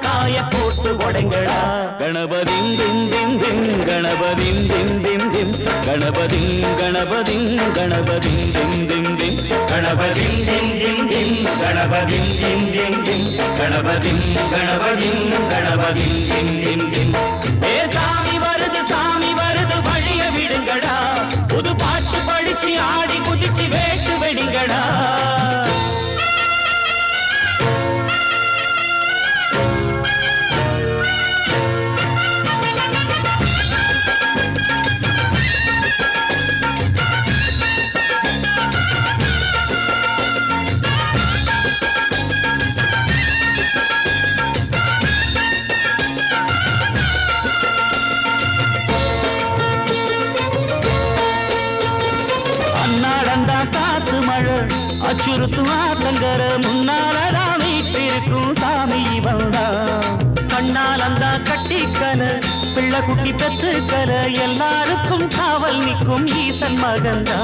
காய போட்டு உடைங்களா கணபதிங் தின் தின் தின் கணபதிங் தின் தின் தின் கணபதிங் கணபதிங் கணபதிங் தின் தின் தின் கணபதிங் தின் தின் தின் கணபதிங் தின் தின் தின் கணபதிங் கணபதிங் கணபதிங் தின் தின் தின் அச்சுறுத்தும் ஆத்தங்கர முன்னாலதான் வீட்டிருக்கும் சாமி வந்தா கண்ணால் அந்த கட்டிக்கல பிள்ளை குட்டி பெத்துக்கல எல்லாருக்கும் காவல் நிற்கும் ஈசன் மகந்தா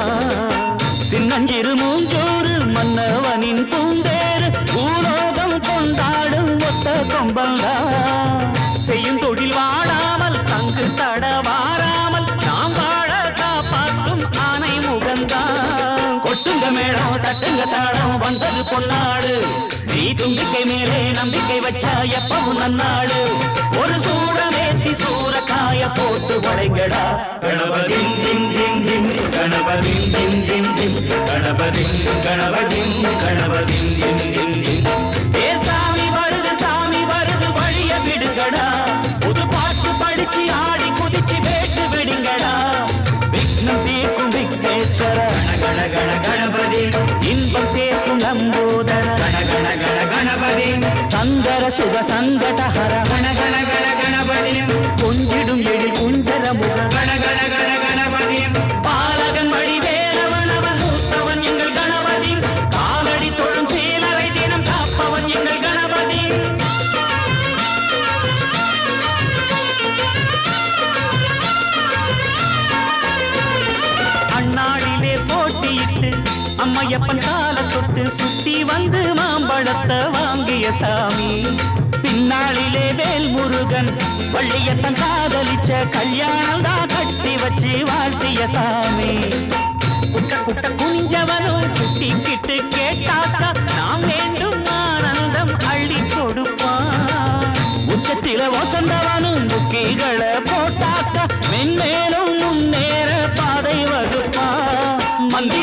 சின்னஞ்சிறு மூஞ்சோறு மன்னவனின் பூந்தேறு பூலோகம் கொண்டாடும் ஒத்த கொம்பந்தா நம்பிக்கை வச்சா எப்பவும் நன்னாடு ஒரு சூடமேத்தி சூறக்காய போட்டு உடைங்கடா. கணபதின் தின் தின் தின் கணபதின் தின் தின் தின் கணபதின் கணபதின் கணபதின் தின் தின் தின். ஏ சாமி வருது சாமி வருது வழிய விடுங்கடா. புது பாட்டு படிச்சு ஆடி குதிச்சு வேட்டு வெடிங்கடா. விக்னம் தீர்க்கும் விக்னேஸ்வர. கண கண கணபதி. இன்பம் சேர்க்கும் நம்போதர. கண கண கண கணபதி. சங்கர சுக ஹர கண கண கண கணபதி கொஞ்சிடும் எழில் குஞ்சர முக மாயப்பன் கால தொட்டு சுத்தி வந்து மாம்பழத்தை வாங்கிய சாமி. பின்னாளிலே வேல் முருகன் வள்ளியத்தன் காதலிச்ச கல்யாணம் தான் கட்டி வச்சு வாழ்த்திய சாமி. குட்ட குட்ட குனிஞ்சவனும் குட்டி கிட்டு கேட்டாத்தா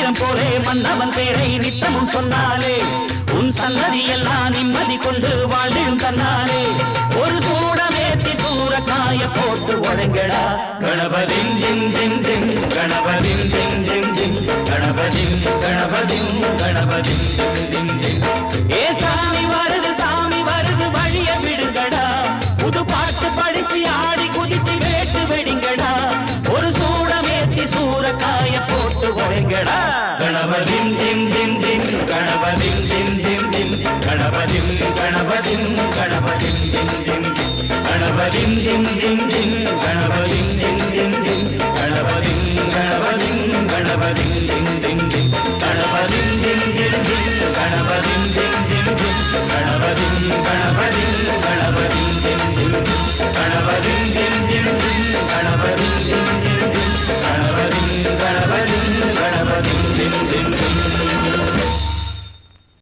மந்திரம் போலே மன்னவன் பேரை நித்தமும் சொன்னாலே உன் சன்னதி எல்லாம் நிம்மதி கொண்டு வாழ்ந்திடும் தன்னாலே ஒரு சூடமேத்தி சூறக்காய போட்டு உழைங்கடா கணபதின் தின் தின் தின் கணபதின் தின் தின் தின் கணபதின் கணபதின் கணபதின் தின் தின் தின். గణపతి గణపతి